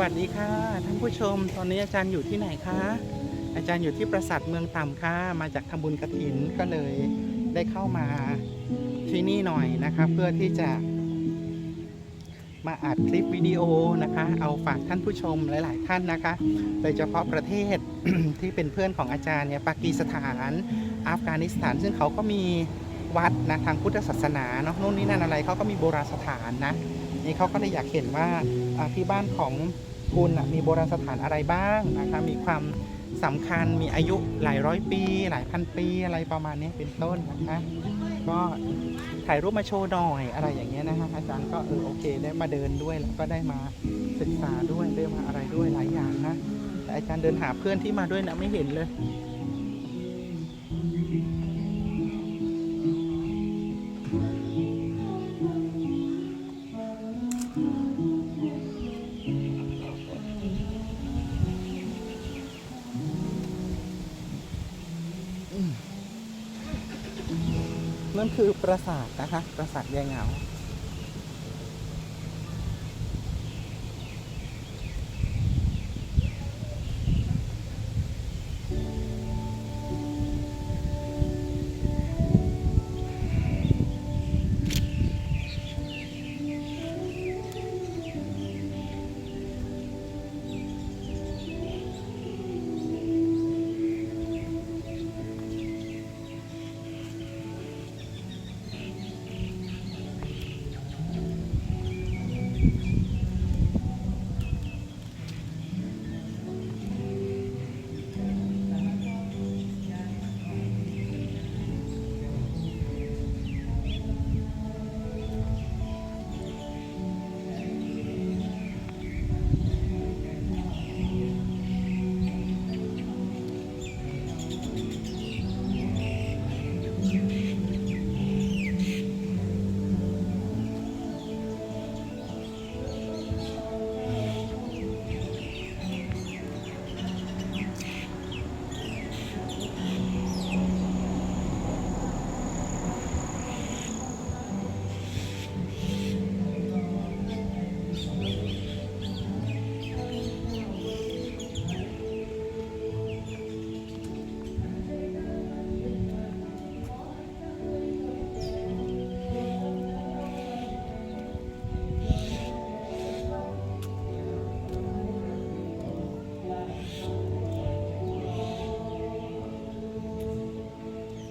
วัสดีค่ะท่านผู้ชม ตอนนี้อาจารย์อยู่ที่ไหนคะ อาจารย์อยู่ที่ปราสาทเมืองต่ำค่ะ มาจากทำบุญกระถินก็เลยได้เข้ามาที่นี่หน่อยนะคะ เพื่อที่จะมาอัดคลิปวิดีโอนะคะ เอาฝากท่านผู้ชมหลาย ๆ ท่านนะคะ โดยเฉพาะประเทศที่เป็นเพื่อนของอาจารย์เนี่ยปากีสถาน อัฟกานิสถาน ซึ่งเขาก็มีวัดนะทางพุทธศาสนาเนาะนู่นนี่นั่นอะไรเขาก็มีโบราณสถานนะนี่เขาก็เลยอยากเห็นว่าที่บ้านของ คุณมีโบราณสถานอะไรบ้างนะคะมีความสำคัญมีอายุหลายร้อยปี หลายพันปีอะไรประมาณนี้เป็นต้นนะคะก็ถ่ายรูปมาโชว์หน่อยอะไรอย่างเงี้ยนะคะอาจารย์ก็เออโอเค ได้มาเดินด้วยแล้วก็ได้มาศึกษาด้วยได้มาอะไรด้วยหลายอย่างนะแต่อาจารย์เดินหาเพื่อนที่มาด้วยนะไม่เห็นเลย นั่นคือปราสาทนะคะ ปราสาทยายเหงา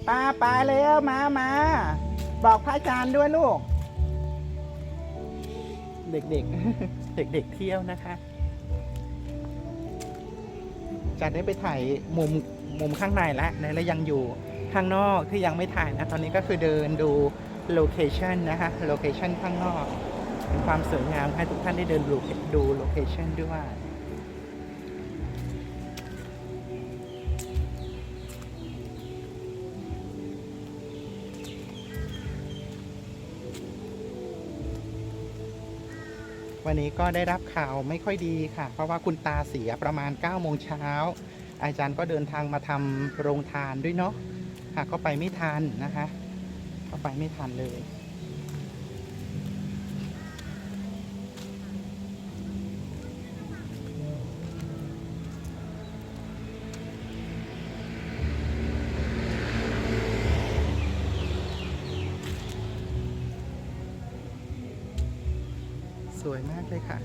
ป้าปาเร็วมามาบอกพระอาจารย์ด้วยลูก เด็กๆ เด็กๆเที่ยวนะคะจะได้ไปถ่ายมุมมุมข้างในแล้วนะแล้วยังอยู่ข้างนอกที่ยังไม่ถ่ายนะตอนนี้ก็คือเดินดูโลเคชันนะคะโลเคชันข้างนอกเป็นความสวยงามให้ทุกท่านได้เดินดูดูโลเคชันด้วย วันนี้ก็ได้รับข่าวไม่ค่อยดีค่ะ เพราะว่าคุณตาเสียประมาณ9โมงเช้าอาจารย์ก็เดินทางมาทำโรงทานด้วยเนาะค่ะก็ไปไม่ทันนะคะ ก็ไปไม่ทันเลย วยมากเลยค่ะ